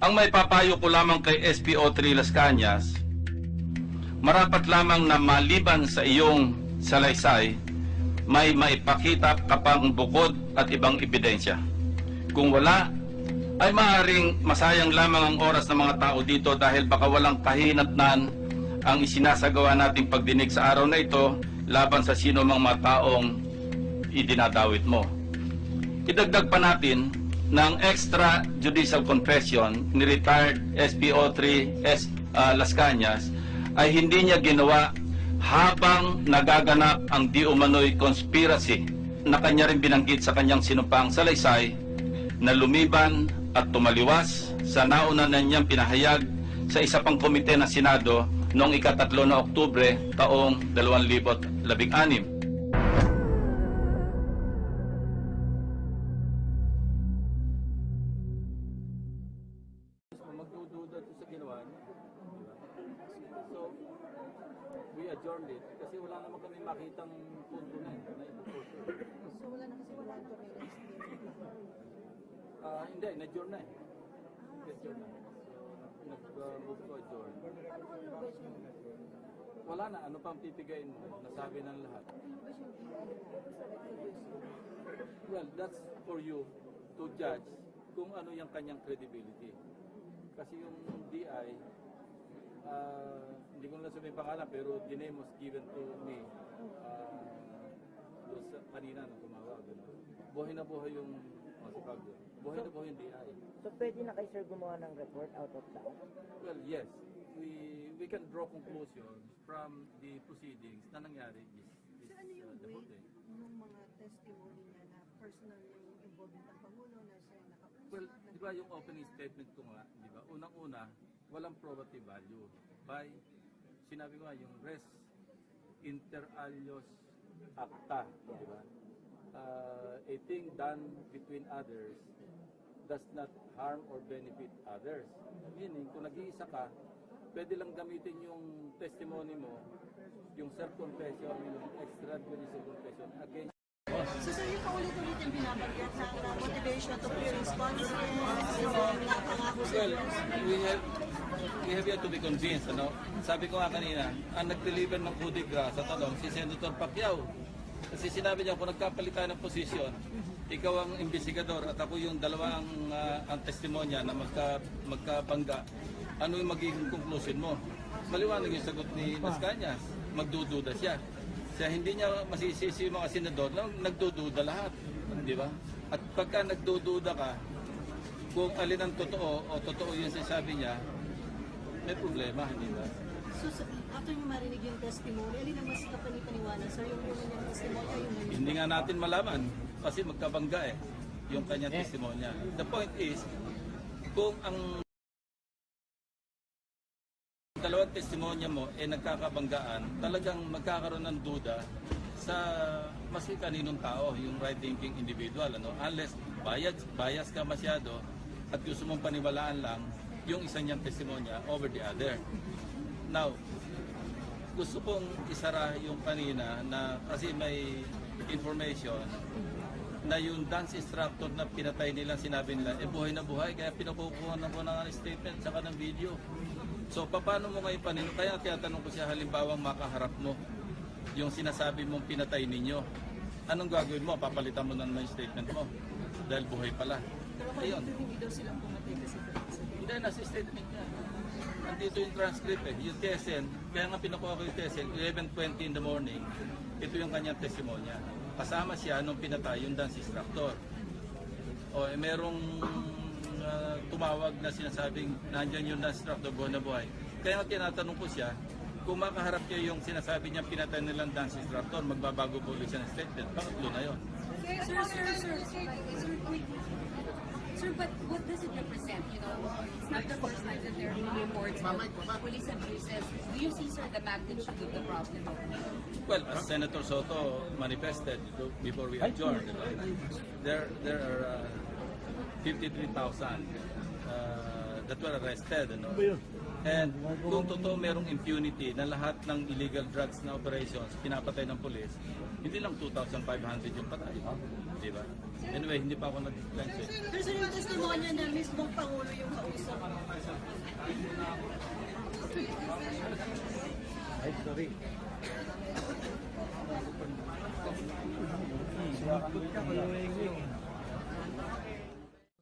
Ang may papayo ko lamang kay SPO3 Las Cañas, marapat lamang na maliban sa iyong salaysay, may maipakita ka pang bukod at ibang ebidensya. Kung wala, ay maaaring masayang lamang ang oras ng mga tao dito dahil baka walang kahinatnan ang isinasagawa nating pagdinig sa araw na ito laban sa sino mang mga taong idinadawit mo. Idagdag pa natin ng extrajudicial confession ni retired SPO3 S. ah, Las Cañas ay hindi niya ginawa habang nagaganap ang di umano'y conspiracy na kanya rin binanggit sa kanyang sinumpang salaysay na lumiban at tumaliwas sa nauna na niyang pinahayag sa isa pang komite ng Senado noong ikatatlo na Oktubre taong 2016. We adjourned it kasi wala naman kami makitang punto na yun. Na ipupunto. So wala na kasi wala to release Ah, hindi, na-adjourn na eh. Na-adjourn na. So, nag-move to adjourn. Paano kung yung Wala na, ano pang pipigayin mo? Nasabi ng lahat. Well, that's for you to judge kung ano yung kanyang credibility. Kasi yung DI, ah, hindi ko na sabihin pangalan, pero the name was given to me uh, doon sa kanina nung tumawag. Ano. Buhay na buhay yung masipag doon. Buhay na buhay yung DI. So pwede na kay sir gumawa ng report out of town? Well, yes. We we can draw conclusions from the proceedings na nangyari this, this So ano yung uh, weight ng mga testimony niya na personal yung involvement ng Pangulo na siya yung nakausap? Well, di ba yung opening statement ko nga, di ba? Unang-una, walang probative value. By, sinabi ko nga, yung res inter alios acta, di ba? Uh, a thing done between others does not harm or benefit others. Meaning, kung nag-iisa ka, pwede lang gamitin yung testimony mo, yung self-confession, yung extrajudicial confession against So sir, yung paulit-ulit yung binabanggit sa na motivation to be responsive, yung nakapangako sa Well, we have we have yet to be convinced, ano? Sabi ko nga kanina, ang nag-deliver ng coup grace sa tanong si Senator Pacquiao. Kasi sinabi niya, kung nagkapalit tayo ng posisyon, ikaw ang investigador at ako yung dalawa ang, ah, ang testimonya na magka, magkabangga. Ano yung magiging conclusion mo? Maliwanag yung sagot ni Las Cañas. Magdududa siya. Kaya hindi niya masisisi yung mga senador na nagdududa lahat. Di ba? At pagka nagdududa ka, kung alin ang totoo o totoo yung sinasabi niya, may problema, hindi ba? So sa, after nyo marinig yung testimony, alin ang mas kapanipaniwala? Sir, yung yung yung testimony o yung yung Hindi nga natin malaman kasi magkabangga eh yung kanyang testimonya. The point is, kung ang dalawang testimonya mo eh nagkakabanggaan, talagang magkakaroon ng duda sa maski kaninong tao, yung right-thinking individual. Ano? Unless bias, bias ka masyado at gusto mong paniwalaan lang yung isa niyang testimonya over the other. Now, gusto kong isara yung kanina na kasi may information na yung dance instructor na pinatay nila sinabi nila, eh buhay na buhay, kaya pinakukuha na ko ng statement saka ng video. So paano mo ngayon panino? Kaya tinatanong ko siya halimbawang makaharap mo yung sinasabi mong pinatay ninyo. Anong gagawin mo? Papalitan mo na naman yung statement mo. Dahil buhay pala. Ayun. hindi daw silang pumatay kasi Hindi, nasa statement niya. Nandito yung transcript eh. Yung TSN, kaya nga pinakuha ko yung TSN, 11.20 in the morning, ito yung kanyang testimonya. Kasama siya nung pinatay yung dance instructor. O eh, merong ah, tumawag na sinasabing nandyan yung dance instructor buhay na buhay. Kaya nga tinatanong ko siya, kung makaharap niya yung sinasabi niya pinatay nilang dance instructor, magbabago po ulit siya ng statement. Pangatlo na yon. Sir, sir, sir, sir, sir, quick. Sir, but what does it represent? You know, it's not the first time that there are reports of police abuses. Do you see, sir, the magnitude of the problem? Well, as Senator Soto manifested before we adjourned, there there are uh, 53,000 uh, that were arrested. Ano? And kung totoo merong impunity na lahat ng illegal drugs na operations pinapatay ng police, hindi lang 2,500 yung patay. Di ba? Anyway, hindi pa ako nag-dispense eh. Pero sir, yung testimonya na mismong Pangulo yung kausap.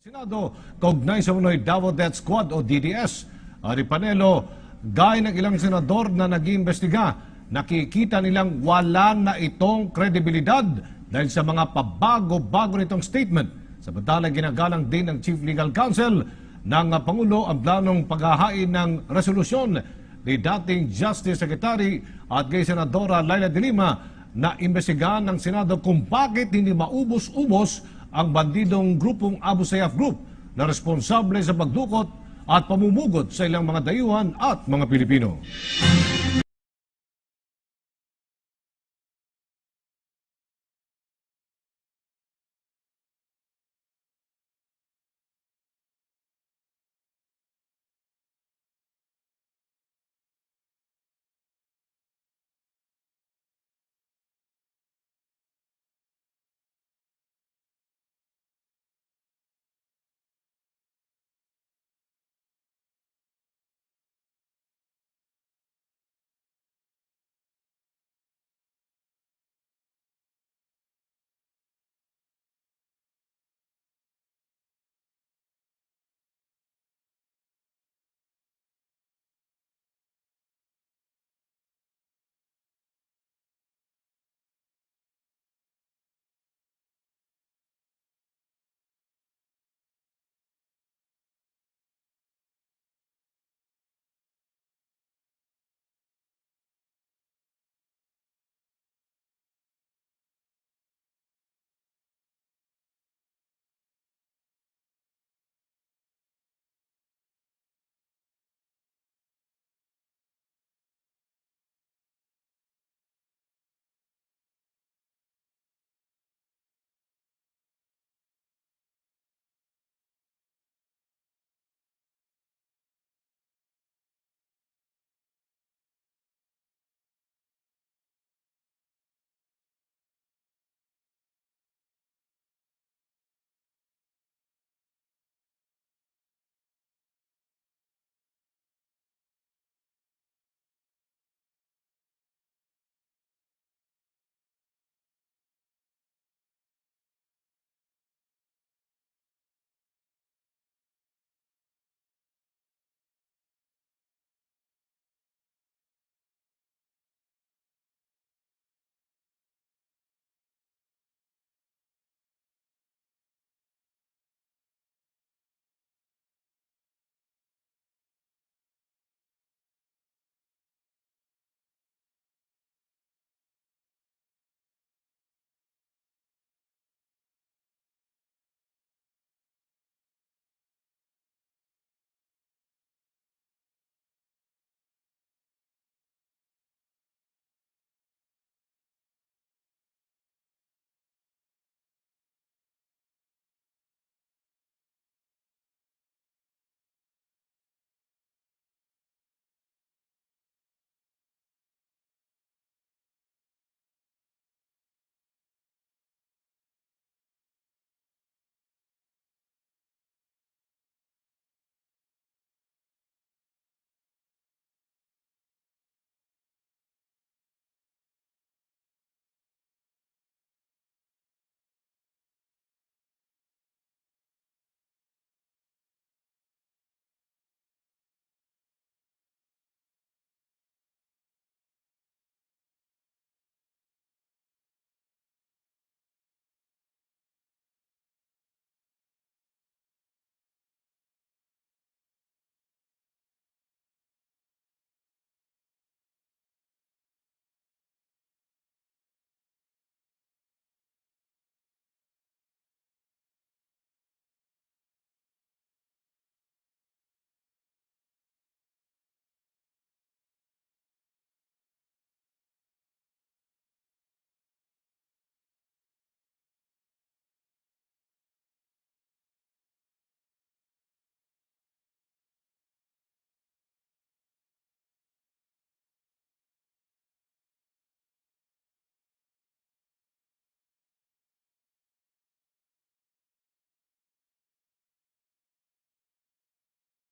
Senado, kaugnay sa Unoy Davao Death Squad o DDS. Ari Panelo, gaya ng ilang senador na nag-iimbestiga, nakikita nilang wala na itong kredibilidad dahil sa mga pabago-bago nitong statement. Samantala, ginagalang din ng Chief Legal Counsel ng Pangulo ang planong paghahain ng resolusyon ni dating Justice Secretary at kay Senadora Laila de Lima na imbestigahan ng Senado kung bakit hindi maubos-ubos ang bandidong grupong Abu Sayyaf Group na responsable sa pagdukot at pamumugod sa ilang mga dayuhan at mga Pilipino.